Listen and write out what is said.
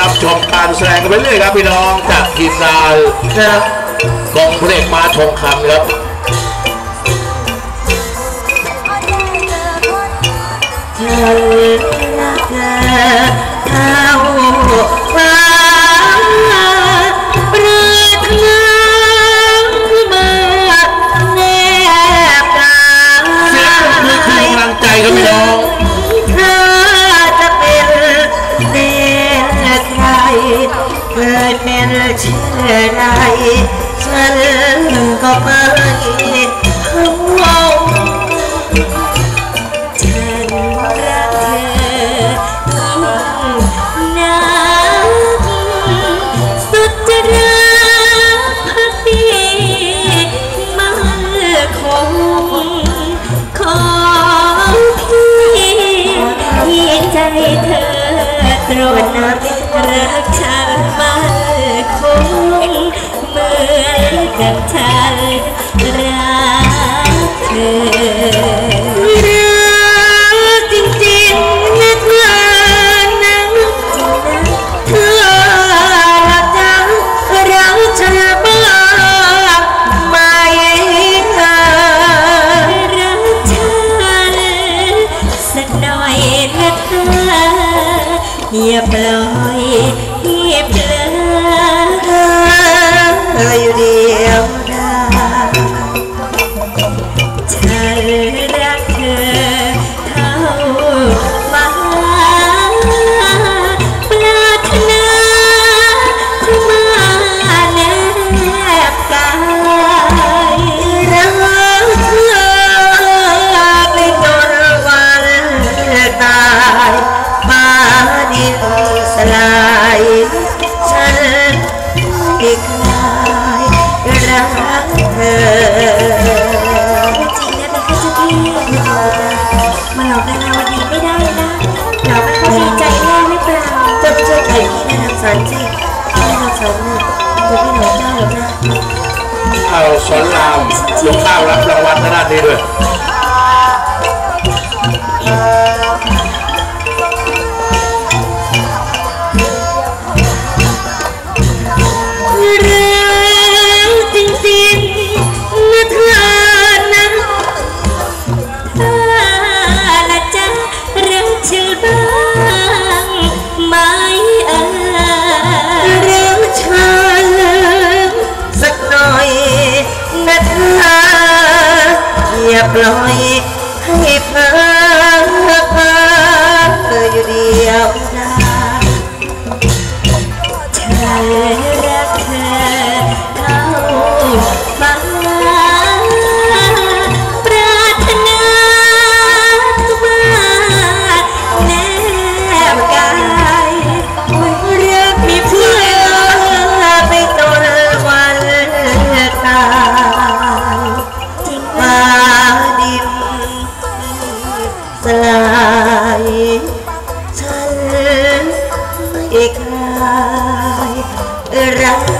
รับชมการแสดงกันไปเรื่อยครับพี่น้องจากทีมงานนะครับกองเพลงมาทองคำครับเธอรักเธอเท่ เชื่อใดฉันก็ไม่เอาฉันรักเธอยิ่งนักสุดจะรักพักดีมันคงของพี่ที่ใจเธอตรวจนับรัก เหย่าปล่อยอย่าเลออยู่เดียวดาย พี่นะนางสันสิพี่นางสันน่ะจ้าพี่หลอกเจ้าหรอกนะ เอาสอนรามยกข้าวรับรางวัลทาด้านนี้ด้วย สั Ra